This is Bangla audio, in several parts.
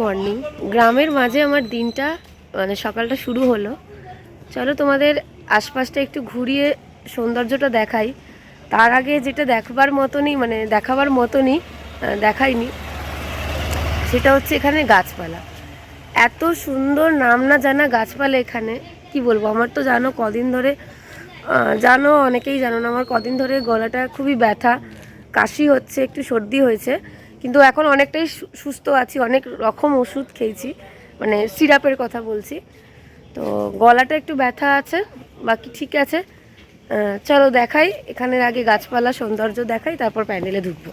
মর্নিং গ্রামের মাঝে আমার দিনটা মানে সকালটা শুরু হলো। চলো তোমাদের আশপাশটা একটু ঘুরিয়ে সৌন্দর্যটা দেখাই। তার আগে যেটা দেখবার মতনই মানে দেখাবার মতনই দেখাইনি, সেটা হচ্ছে এখানে গাছপালা। এত সুন্দর নাম না জানা গাছপালা এখানে, কি বলব? আমার তো জানো কদিন ধরে জানো, অনেকেই জানো না, আমার কদিন ধরে গলাটা খুবই ব্যথা, কাশি হচ্ছে, একটু সর্দি হয়েছে। কিন্তু এখন অনেকটাই সুস্থ আছি, অনেক রকম ওষুধ খেয়েছি মানে সিরাপের কথা বলছি। তো গলাটা একটু ব্যথা আছে, বাকি ঠিক আছে। চলো দেখাই, এখানের আগে গাছপালা সৌন্দর্য দেখাই, তারপর প্যান্ডেলে ঢুকবো।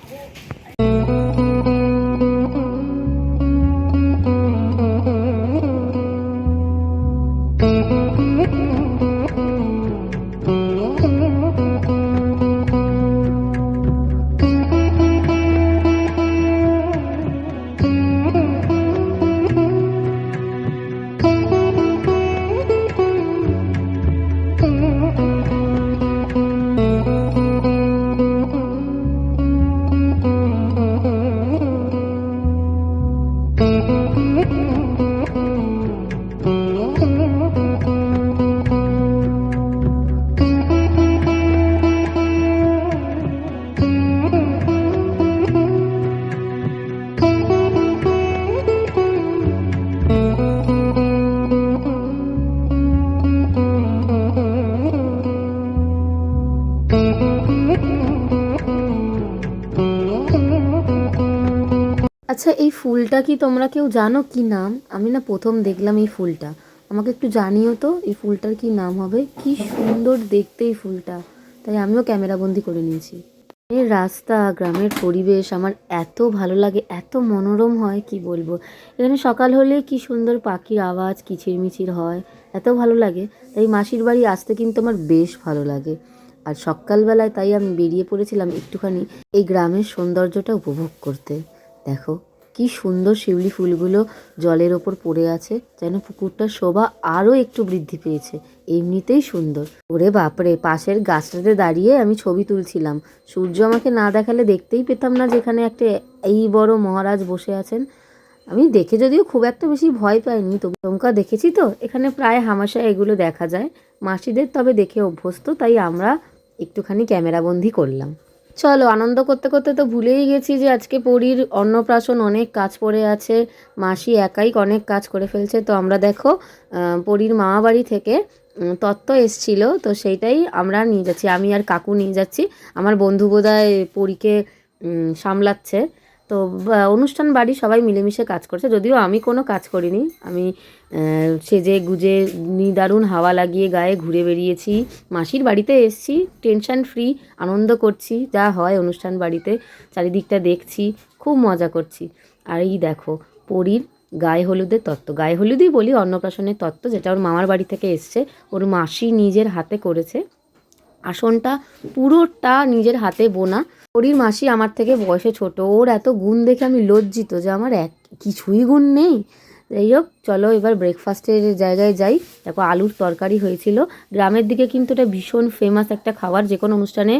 আচ্ছা এই ফুলটা কি তোমরা কেউ জানো কি নাম? আমি না প্রথম দেখলাম এই ফুলটা। আমাকে একটু জানিও তো, এই ফুলটার কি নাম হবে? কি সুন্দর দেখতে এই ফুলটা। তাই আমিও ক্যামেরাবন্দি করে নিয়েছি। এই রাস্তা, গ্রামের পরিবেশ আমার এত ভালো লাগে, এত মনোরম হয়, কি বলব? এখানে সকাল হলে কি সুন্দর পাখির আওয়াজ, কিচিরমিচির হয়, এত ভালো লাগে। তাই মাসির বাড়ি আসতে কিন্তু আমার বেশ ভালো লাগে। আর সকালবেলায় তাই আমি বেরিয়ে পড়েছিলাম একটুখানি এই গ্রামের সৌন্দর্যটা উপভোগ করতে। দেখো কি সুন্দর শিউলি ফুলগুলো জলের ওপর পড়ে আছে, যেন পুকুরটার শোভা আরও একটু বৃদ্ধি পেয়েছে। এমনিতেই সুন্দর। ওরে বাপরে, পাশের গাছটাতে দাঁড়িয়ে আমি ছবি তুলছিলাম। সূর্য আমাকে না দেখালে দেখতেই পেতাম না যেখানে একটা এই বড় মহারাজ বসে আছেন। আমি দেখে যদিও খুব একটা বেশি ভয় পাইনি, তবু চমকা দেখেছি তো, এখানে প্রায় হামাশা এগুলো দেখা যায়। মাসিদের তবে দেখে অভ্যস্ত, তাই আমরা একটুখানি ক্যামেরাবন্দি করলাম। চলো, আনন্দ করতে করতে তো ভুলেই গেছি যে আজকে পরীর অন্নপ্রাশন অনেক কাজ পড়ে আছে। মাসি একাই অনেক কাজ করে ফেলছে। তো আমরা দেখো পরীর মামা বাড়ি থেকে তত্ত্ব এসছিল। তো সেইটাই আমরা নিয়ে যাচ্ছি। আমি আর কাকু নিয়ে যাচ্ছি। আমার বন্ধু বোধহয় পরীকে সামলাচ্ছে। তো অনুষ্ঠান বাড়ি সবাই মিলেমিশে কাজ করছে। যদিও আমি কোনো কাজ করিনি। আমি সেজে গুজে নিদারুণ হাওয়া লাগিয়ে গায়ে ঘুরে বেরিয়েছি। মাসির বাড়িতে এসছি, টেনশন ফ্রি, আনন্দ করছি, যা হয় অনুষ্ঠান বাড়িতে। চারিদিকটা দেখছি, খুব মজা করছি। আর এই দেখো, পরীর গায়ে হলুদের তত্ত্ব। গায়ে হলুদই বলি, অন্নপ্রাশনের তত্ত্ব, যেটা ওর মামার বাড়ি থেকে এসছে। ওর মাসি নিজের হাতে করেছে। আসনটা পুরোটা নিজের হাতে বোনা। পরীর মাসি আমার থেকে বয়সে ছোট। ওর এত গুণ দেখে আমি লজ্জিত যে আমার এক, কিছুই গুণ নেই। যাই হোক, চলো এবার ব্রেকফাস্টের জায়গায় যাই। দেখো আলুর তরকারি হয়েছিল। গ্রামের দিকে কিন্তু এটা ভীষণ ফেমাস একটা খাবার। যে কোনো অনুষ্ঠানে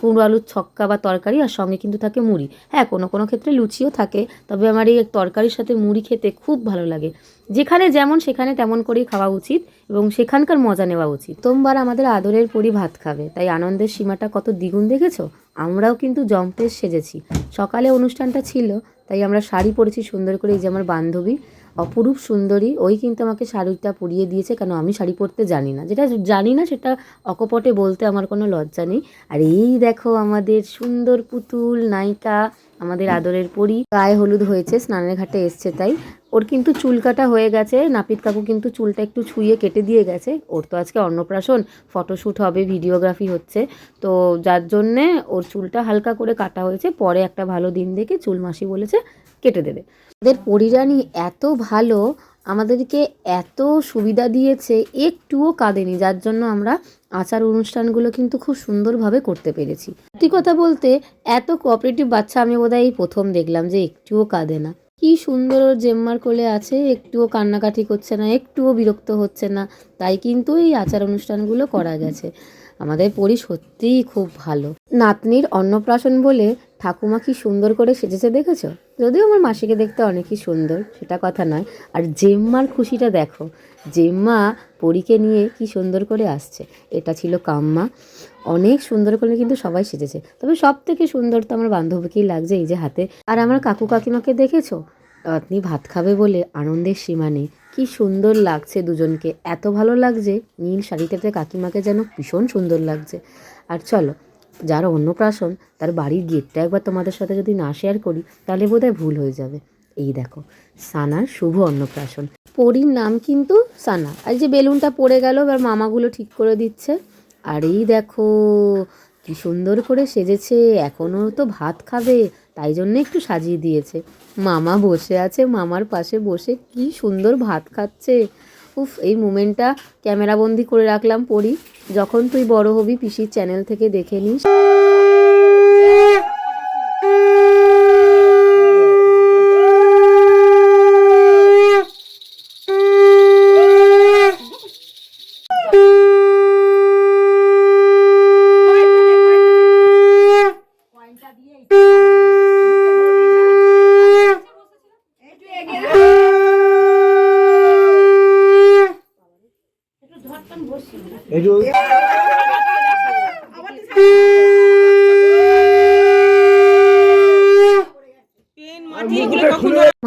কুমড়ো আলুর ছক্কা বা তরকারি আর সঙ্গে কিন্তু থাকে মুড়ি। হ্যাঁ কোনো কোনো ক্ষেত্রে লুচিও থাকে, তবে আমার এই তরকারির সাথে মুড়ি খেতে খুব ভালো লাগে। যেখানে যেমন সেখানে তেমন করেই খাওয়া উচিত। এবং সেখানকার মজা নেওয়া উচিত। তোমবার আমাদের আদরের পরি ভাত খাবে, তাই আনন্দের সীমাটা কত দ্বিগুণ দেখেছ? আমরাও কিন্তু জম্পেশ সেজেছি। সকালে অনুষ্ঠানটা ছিল, তাই আমরা শাড়ি পরেছি সুন্দর করে, এই যে আমার বান্ধবী, অপরূপ সুন্দরী, ওই কিন্তু আমাকে শাড়িটা পরিয়ে দিয়েছে, কেন আমি শাড়ি পরতে জানি না। যেটা জানি না, সেটা অকপটে বলতে আমার কোনো লজ্জা নেই। আর এই দেখো আমাদের সুন্দর পুতুল নায়িকা, আমাদের আদরের পরি। গায়ে হলুদ হয়েছে, স্নানের ঘাটে এসছে তাই। ওর কিন্তু চুল কাটা হয়ে গেছে। নাপিত কাকু কিন্তু চুলটা একটু ছুঁয়ে কেটে দিয়ে গেছে। ওর তো আজকে অন্নপ্রাশন, ফটোশ্যুট হবে, ভিডিওগ্রাফি হচ্ছে। তো যার জন্যে ওর চুলটা হালকা করে কাটা হয়েছে। পরে একটা ভালো দিন দেখে চুল মাসি বলেছে কেটে দেবে। ওদের পরিরানি এত ভালো, আমাদেরকে এত সুবিধা দিয়েছে, একটুও কাঁদেনি। যার জন্য আমরা আচার অনুষ্ঠানগুলো কিন্তু খুব সুন্দরভাবে করতে পেরেছি। সত্যি কথা বলতে, এত কোঅপারেটিভ বাচ্চা আমি বোধহয় এই প্রথম দেখলাম যে একটুও কাঁদে না। কি সুন্দর ওর জেম্মার কোলে আছে, একটুও কান্নাকাটি করছে না, একটুও বিরক্ত হচ্ছে না। তাই কিন্তু এই আচার অনুষ্ঠানগুলো করা গেছে। আমাদের পরি সত্যিই খুব ভালো। নাতনির অন্নপ্রাশন বলে ঠাকুমা কি সুন্দর করে সেজেছে দেখেছ? যদিও আমার মাসিকে দেখতে অনেকই সুন্দর, সেটা কথা নয়। আর জেম্মার খুশিটা দেখো, জেম্মা পরীকে নিয়ে কি সুন্দর করে আসছে। এটা ছিল কাম্মা। অনেক সুন্দর করে কিন্তু সবাই সেজেছে। তবে সব থেকে সুন্দর তো আমার বান্ধবীকেই লাগছে এই যে হাতে। আর আমার কাকু কাকিমাকে দেখেছ? আপনি ভাত খাবে বলে আনন্দের সীমা নেই। কি সুন্দর লাগছে দুজনকে। এত ভালো লাগছে নীল শাড়িটাতে কাকিমাকে যেন ভীষণ সুন্দর লাগছে। আর চলো যার অন্নপ্রাশন, তার বাড়ির গেটটা একবার তোমাদের সাথে যদি না শেয়ার করি, তাহলে বোধহয় ভুল হয়ে যাবে। এই দেখো সানার শুভ অন্নপ্রাশন। পরীর নাম কিন্তু সানা। আর যে বেলুনটা পড়ে গেল, এবার মামাগুলো ঠিক করে দিচ্ছে। আর এই দেখো, কি সুন্দর করে সেজেছে এখনও তো ভাত খাবে, তাই জন্য একটু সাজিয়ে দিয়েছে। মামা বসে আছে, মামার পাশে বসে কি সুন্দর ভাত খাচ্ছে। উফ, এই মুমেন্টটা ক্যামেরাবন্দি করে রাখলাম পড়ি যখন তুই বড় হবি পিসির চ্যানেল থেকে দেখে নিস।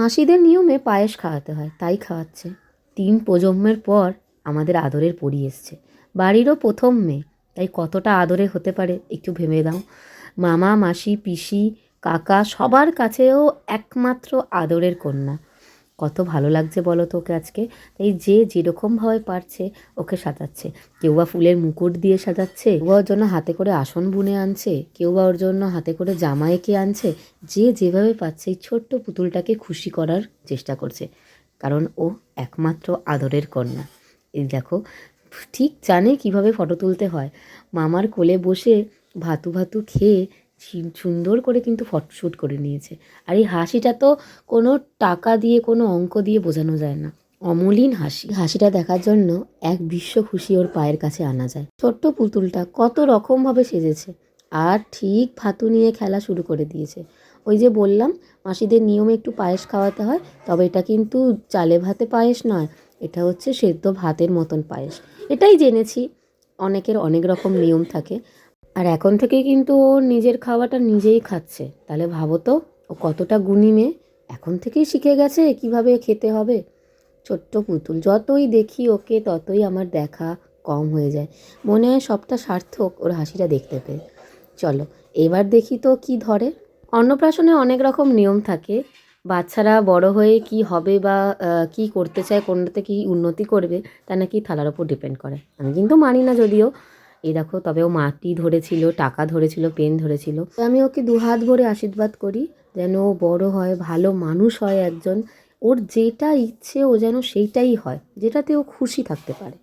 মাসিদের নিয়মে পায়েস খাওয়াতে হয়, তাই খাওয়াচ্ছে। তিন প্রজন্মের পর আমাদের আদরের পরি এসছে। বাড়িরও প্রথম মেয়ে, তাই কতটা আদরে হতে পারে একটু ভেবে দাও। মামা, মাসি, পিসি, কাকা সবার কাছেও একমাত্র আদরের কন্যা। কত ভালো লাগছে বলো তো ওকে আজকে। তাই যে যেরকমভাবে পারছে, ওকে সাজাচ্ছে। কেউ বা ফুলের মুকুট দিয়ে সাজাচ্ছে, কেউ বা ওর জন্য হাতে করে আসন বুনে আনছে, কেউ বা ওর জন্য হাতে করে জামা এঁকে আনছে। যে যেভাবে পাচ্ছে এই ছোট্ট পুতুলটাকে খুশি করার চেষ্টা করছে। কারণ ও একমাত্র আদরের কন্যা। এই দেখো, ঠিক জানে কীভাবে ফটো তুলতে হয়। মামার কোলে বসে ভাতু ভাতু খেয়ে সুন্দর করে কিন্তু ফটোশ্যুট করে নিয়েছে। আর এই হাসিটা তো কোনো টাকা দিয়ে, কোনো অঙ্ক দিয়ে বোঝানো যায় না। অমলিন হাসি হাসিটা দেখার জন্য এক বিশ্ব খুশি ওর পায়ের কাছে আনা যায়। ছোট্ট পুতুলটা কত রকমভাবে সেজেছে। আর ঠিক ভাতু নিয়ে খেলা শুরু করে দিয়েছে। ওই যে বললাম, মাসিদের নিয়মে একটু পায়েস খাওয়াতে হয়, তবে এটা কিন্তু চালে ভাতে পায়েস নয়, এটা হচ্ছে সেদ্ধ ভাতের মতন পায়েস। এটাই জেনেছি। অনেকের অনেক রকম নিয়ম থাকে। আর এখন থেকে কিন্তু ও নিজের খাওয়াটা নিজেই খাচ্ছে। তাহলে ভাবো তো, ও কতটা গুণী মেয়ে, এখন থেকেই শিখে গেছে কীভাবে খেতে হবে। ছোট্ট পুতুল, যতই দেখি ওকে ততই আমার দেখা কম হয়ে যায়। মনে হয় সবটা সার্থক, ওর হাসিটা দেখতে পেয়ে। চলো, এবার দেখি তো কি ধরে। অন্নপ্রাশনে অনেক রকম নিয়ম থাকে। বাচ্চারা বড় হয়ে কি হবে বা কি করতে চায়, কোনটাতে কি উন্নতি করবে, তা নাকি থালার ওপর ডিপেন্ড করে। আমি কিন্তু মানি না যদিও। এই দেখো তবে ও মাটি ধরেছিল, টাকা ধরেছিল, পেন ধরেছিল। তো আমি ওকে দুহাত ভরে আশীর্বাদ করি, যেন ও বড় হয়, ভালো মানুষ হয় একজন। ওর যেটা ইচ্ছে, ও যেন সেইটাই হয়, যেটাতে ও খুশি থাকতে পারে।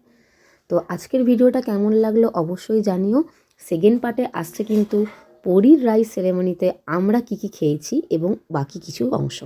তো আজকের ভিডিওটা কেমন লাগল অবশ্যই জানিও। সেকেন্ড পার্টে আসছে কিন্তু পরীর রাইস সেরেমনিতে আমরা কি কি খেয়েছি এবং বাকি কিছু অংশ।